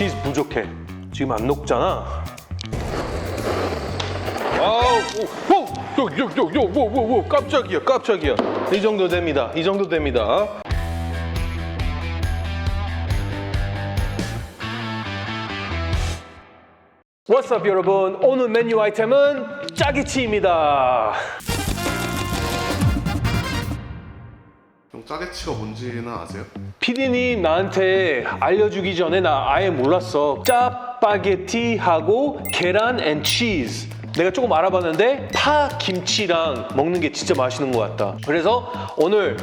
치즈 부족해. 지금 안 녹잖아. 아우, 오, 오, 요, 요, 요, 요, 뭐, 뭐, 뭐, 깜짝이야, 깜짝이야. 이 정도 됩니다. 이 정도 됩니다. What's up, 여러분? 오늘 메뉴 아이템은 짜게치입니다. 짜게치가 뭔지는 아세요? 피디님 나한테 알려주기 전에 나 아예 몰랐어. 짜파게티하고 계란 앤 치즈. 내가 조금 알아봤는데 파 김치랑 먹는 게 진짜 맛있는 것 같다. 그래서 오늘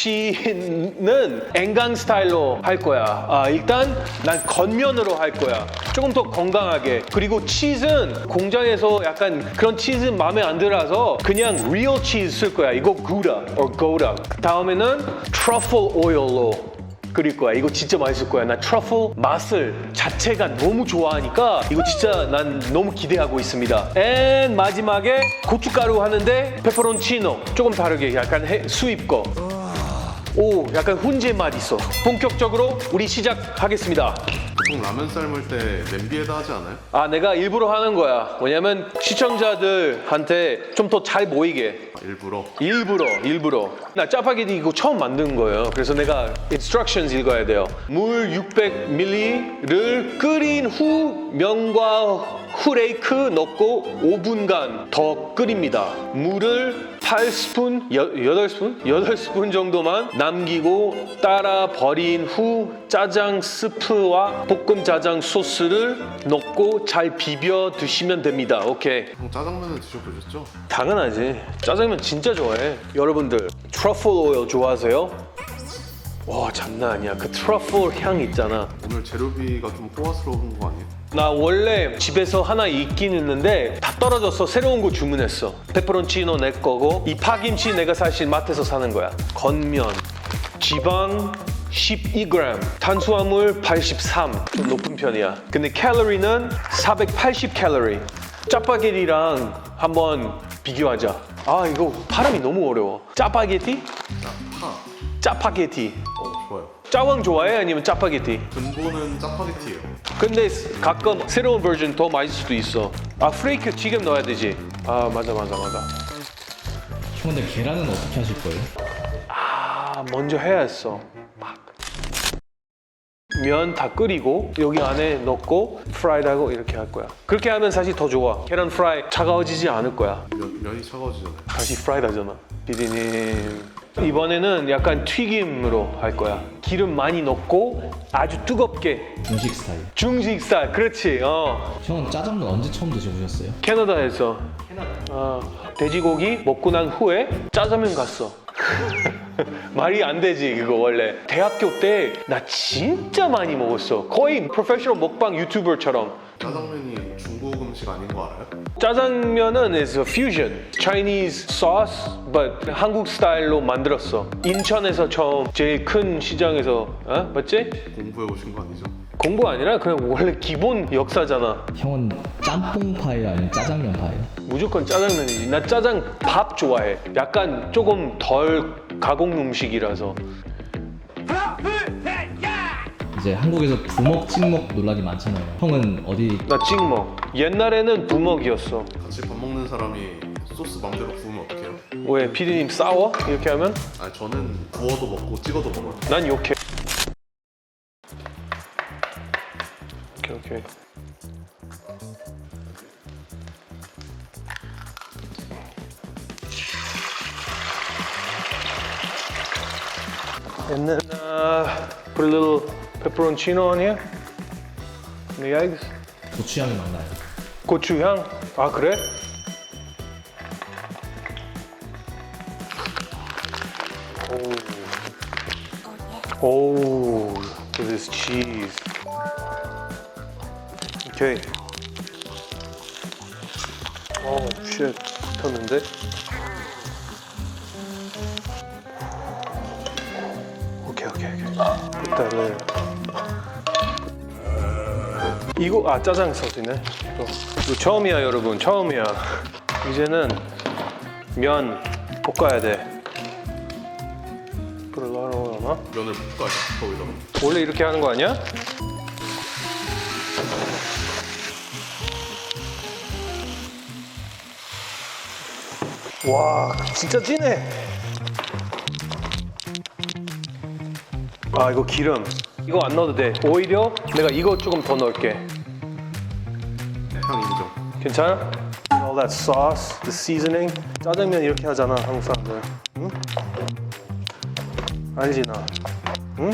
짜게치는 앵강 스타일로 할 거야. 아, 일단 난 건면으로 할 거야. 조금 더 건강하게. 그리고 치즈는 공장에서 약간 그런 치즈 마음에 안 들어서 그냥 리얼 치즈 쓸 거야. 이거 구라 or 고라. 다음에는 트러플 오일로 끓일 거야. 이거 진짜 맛있을 거야. 나 트러플 맛을 자체가 너무 좋아하니까 이거 진짜 난 너무 기대하고 있습니다. 앤 마지막에 고춧가루 하는데 페퍼론치노 조금 다르게 약간 해- 수입 거. 오, 약간 훈제 맛 있어. 본격적으로 우리 시작하겠습니다. 보통 라면 삶을 때 냄비에다 하지 않아요? 아, 내가 일부러 하는 거야. 왜냐면 시청자들한테 좀 더 잘 보이게. 아, 일부러 일부러 일부러 나 짜파게티 이거 처음 만든 거예요 그래서 내가 instructions 읽어야 돼요 물 600ml를 끓인 후 면과 후레이크 넣고 5분간 더 끓입니다 물을 8스푼, 8스푼? 8스푼 정도만 남기고 따라 버린 후 짜장 스프와 볶음 짜장 소스를 넣고 잘 비벼 드시면 됩니다 오케이 형 짜장면은 드셔보셨죠? 당연하지. 짜장면 진짜 좋아해. 여러분들 트러플 오일 좋아하세요? 와 장난 아니야. 그 트러플 향 있잖아. 오늘 재료비가 좀 호화스러운 거 아니에요? 나 원래 집에서 하나 있긴 있는데 다 떨어져서 새로운 거 주문했어. 페퍼론치노 내 거고 이 파김치 내가 사실 마트에서 사는 거야. 건면, 지방 12g, 탄수화물 83, 좀 높은 편이야. 근데 칼로리는 480 칼로리. 짜파게티랑 한번 비교하자. 아 이거 발음이 너무 어려워. 짜파게티? 짜파 짜파게티. 짜왕 좋아해 아니면 짜파게티? 근본은 짜파게티예요 근데 가끔 새로운 버전 더 맛있을 수도 있어. 아 프레이크 지금 넣어야 되지. 아 맞아 맞아 맞아. 형 근데 계란은 어떻게 하실 거예요? 아 먼저 해야 했어. 막. 면다 끓이고 여기 안에 넣고 프라이드하고 이렇게 할 거야. 그렇게 하면 사실 더 좋아. 계란 프라이 차가워지지 않을 거야. 면, 면이 차가워지잖아요 다시 프라이드 하잖아. 비디님. 이번에는 약간 튀김으로 할 거야. 기름 많이 넣고 아주 뜨겁게 중식 스타일. 중식 스타일. 그렇지. 어. 형은 짜장면 언제 처음 드셔보셨어요? 캐나다에서 어, 돼지고기 먹고 난 후에 짜장면 갔어. 말이 안 되지 그거 원래 대학교 때 나 진짜 많이 먹었어 거의 프로페셔널 먹방 유튜버처럼 짜장면이 중국 음식 아닌 거 알아요? 짜장면은 is a fusion Chinese sauce but 한국 스타일로 만들었어 인천에서 처음 제일 큰 시장에서 어? 맞지? 공부해 오신 거 아니죠? 공부 아니라 그냥 원래 기본 역사잖아 형은 짬뽕 파예요 아니면 짜장면 파예요? 무조건 짜장면이지. 나 짜장 밥 좋아해. 약간 조금 덜 가공 음식이라서. 이제 한국에서 부먹 찍먹 논란이 많잖아요. 형은 어디 나 찍먹. 옛날에는 부먹이었어. 같이 밥 먹는 사람이 소스 맘대로 부으면 어떡해요? 왜 피디님 싸워? 이렇게 하면 아니 저는 구워도 먹고 찍어도 먹어요 난 욕해. 오케이 오케이. And then uh, put a little pepperoncino on here. And the eggs. 고추향이 막 나요. 고추향? 아 그래? 오, 오, look at this cheese. 오케이. 오, 쉣, 붙었는데? 일단은 이거 아 짜장 써지네. 이거. 이거 처음이야 여러분 처음이야. 이제는 면 볶아야 돼. 불을 넣어놓나? 면을 볶아야 거기서 원래 이렇게 하는 거 아니야? 와 진짜 진해. 아 이거 기름. 이거 안 넣어도 돼. 오히려 내가 이거 조금 더 넣을게. 향 인정. 괜찮아? All that sauce, the seasoning. 짜장면 이렇게 하잖아 한국 사람들. 응? 알지 나. 응?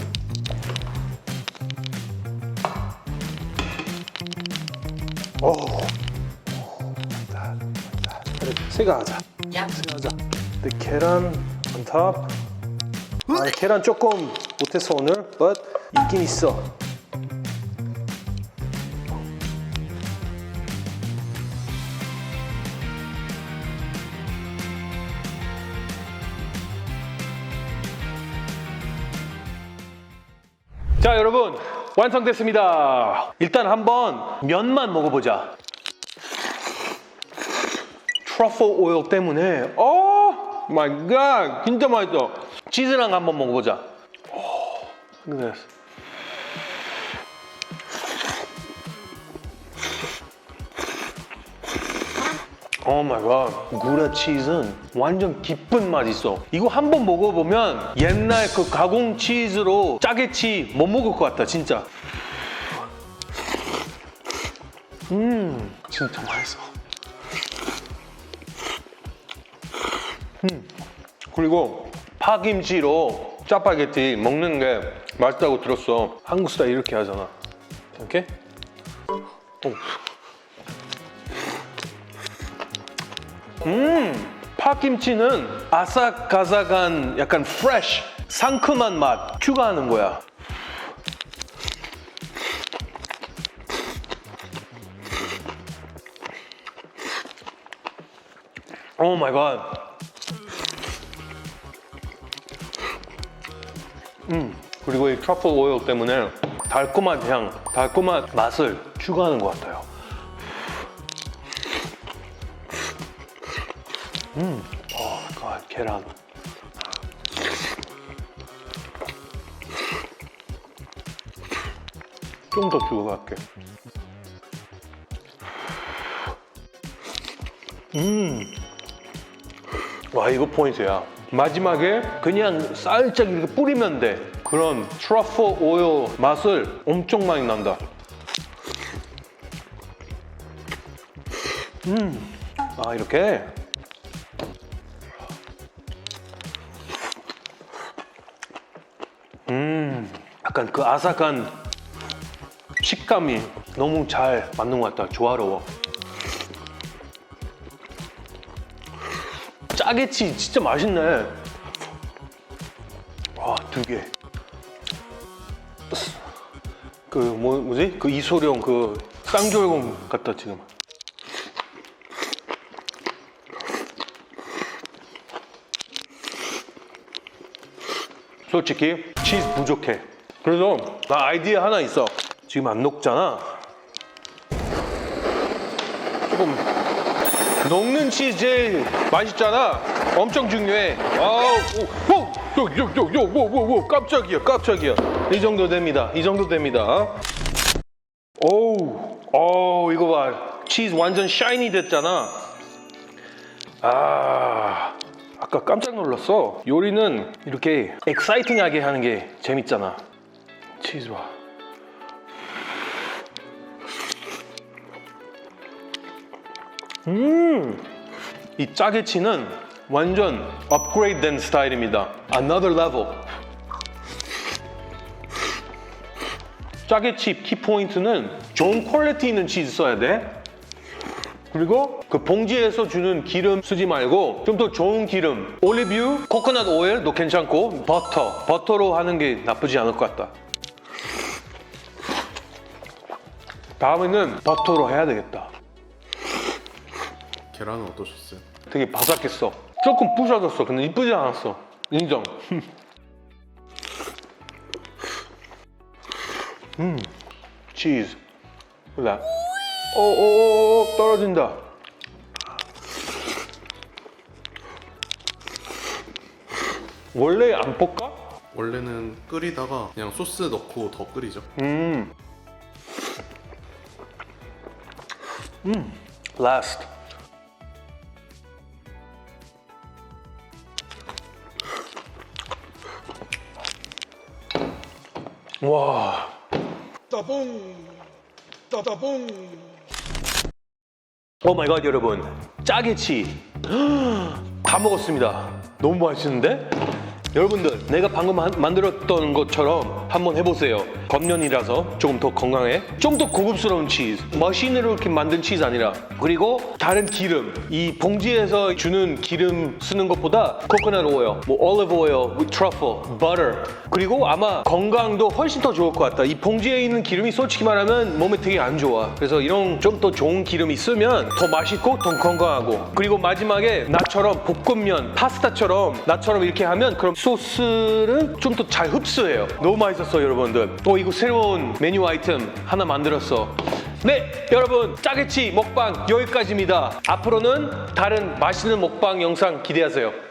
오. 세가 하자. 세가 하자. 근데 계란 on top. 아 계란 조금 못했어 오늘 but 있긴 있어. 자 여러분 완성됐습니다. 일단 한번 면만 먹어보자. 트러플 오일 때문에 오 마이 갓 진짜 맛있어. 치즈랑 한번 먹어보자. 오, look at this. 오 마이 갓. 구라 치즈는 완전 깊은 맛 있어. 이거 한 번 먹어보면 옛날 그 가공 치즈로 짜게치 못 먹을 것 같다 진짜. 음 진짜 맛있어. 음 그리고 파김치로 짜파게티 먹는 게 맛있다고 들었어 한국 스타일 이렇게 하잖아 이렇게 오. 음, 파김치는 아삭아삭한 약간 프레쉬, 상큼한 맛 추가하는 거야. 오 마이 갓. 음, 그리고 이 트러플 오일 때문에 달콤한 향, 달콤한 맛을 추가하는 것 같아요. 어, 갓, 계란. 좀 더 주고 갈게. 음. 와, 이거 포인트야. 마지막에 그냥 살짝 이렇게 뿌리면 돼. 그런 트러플 오일 맛을 엄청 많이 난다. 음. 아, 이렇게. 약간 그 아삭한 식감이 너무 잘 맞는 것 같다. 조화로워. 짜게치 진짜 맛있네. 와, 두 개. 그 뭐, 뭐지? 그 이소룡 그 쌍조용 같다 지금. 솔직히 치즈 부족해. 그래서 나 아이디어 하나 있어. 지금 안 녹잖아. 조금 녹는 치즈 맛있잖아. 엄청 중요해. 아우, 오, 오, 요, 요, 요, 요, 뭐, 깜짝이야, 깜짝이야. 이 정도 됩니다. 이 정도 됩니다. 오우, 오, 이거 봐. 치즈 완전 샤이니 됐잖아. 아, 아까 깜짝 놀랐어. 요리는 이렇게 엑사이팅하게 하는 게 재밌잖아. 치즈 봐. 음, 이 짜게치는 완전 업그레이드 된 스타일입니다. Another level. 짜게치 키포인트는 좋은 퀄리티 있는 치즈 써야 돼. 그리고 그 봉지에서 주는 기름 쓰지 말고 좀 더 좋은 기름 올리브유, 코코넛 오일도 괜찮고 버터, 버터로 하는 게 나쁘지 않을 것 같다 다음에는 버터로 해야 되겠다 계란은 어떠셨어요? 되게 바삭했어 조금 부셔졌어 근데 이쁘지 않았어 인정 음 치즈 몰라 오오오 떨어진다 원래 안 볶아? 원래는 끓이다가 그냥 소스 넣고 더 끓이죠. 음. 음. Last. 와. 오 마이 갓 여러분. 짜게치. 다 먹었습니다. 너무 맛있는데? 여러분들 내가 방금 한- 만들었던 것처럼 한번 해보세요 겉면이라서 조금 더 건강해? 좀 더 고급스러운 치즈. 머신으로 이렇게 만든 치즈 아니라. 그리고 다른 기름. 이 봉지에서 주는 기름 쓰는 것보다 코코넛 오일, 뭐 올리브 오일, truffle, butter. 그리고 아마 건강도 훨씬 더 좋을 것 같다. 이 봉지에 있는 기름이 솔직히 말하면 몸에 되게 안 좋아. 그래서 이런 좀 더 좋은 기름 있으면 더 맛있고 더 건강하고. 그리고 마지막에 나처럼 볶음면 파스타처럼 나처럼 이렇게 하면 그럼 소스를 좀 더 잘 흡수해요. 너무 맛있었어 여러분들. 또 이거 새로운 메뉴 아이템 하나 만들었어. 네 여러분 짜게치 먹방 여기까지입니다. 앞으로는 다른 맛있는 먹방 영상 기대하세요